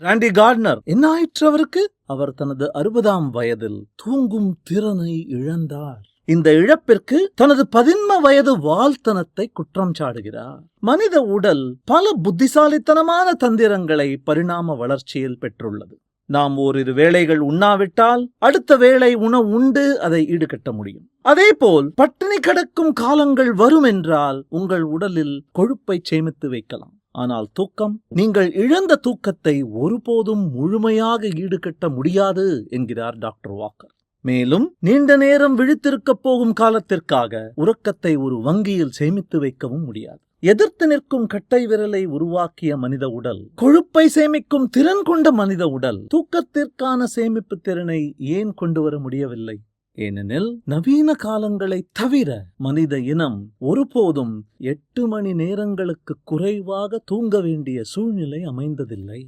ராண்டி Gardner என்ன ஆயிற்று அவருக்கு? அவர் தனது அறுபதாம் வயதில் தூங்கும் திறனை இழந்தார். இந்த இழப்பிற்கு தனது பதின்ம வயது வாழ்த்தனத்தை குற்றம் சாடுகிறார். மனித உடல் பல புத்திசாலித்தனமான தந்திரங்களை பரிணாம வளர்ச்சியில் பெற்றுள்ளது. நாம் ஓரிரு வேளைகள் உண்ணாவிட்டால் அடுத்த வேளை உணவு உண்டு அதை ஈடுகட்ட முடியும். அதேபோல் பட்டினி கிடக்கும் காலங்கள் வரும் என்றால் உங்கள் உடலில் கொழுப்பை சேமித்து வைக்கலாம். ஆனால் தூக்கம் நீங்கள் இழந்த தூக்கத்தை ஒருபோதும் முழுமையாக ஈடுகட்ட முடியாது என்கிறார் டாக்டர் வாக்கர். மேலும் நீண்ட நேரம் விழித்திருக்கப் போகும் காலத்திற்காக உறக்கத்தை ஒரு வங்கியில் சேமித்து வைக்கவும் முடியாது. எதிர்த்து நிற்கும் கட்டை விரலை உருவாக்கிய மனித உடல் கொழுப்பை சேமிக்கும் திறன் கொண்ட மனித உடல் தூக்கத்திற்கான சேமிப்பு திறனை ஏன் கொண்டு வர முடியவில்லை? ஏனெனில் நவீன காலங்களை தவிர மனித இனம் ஒருபோதும் எட்டு மணி நேரங்களுக்கு குறைவாக தூங்க வேண்டிய சூழ்நிலை அமைந்ததில்லை.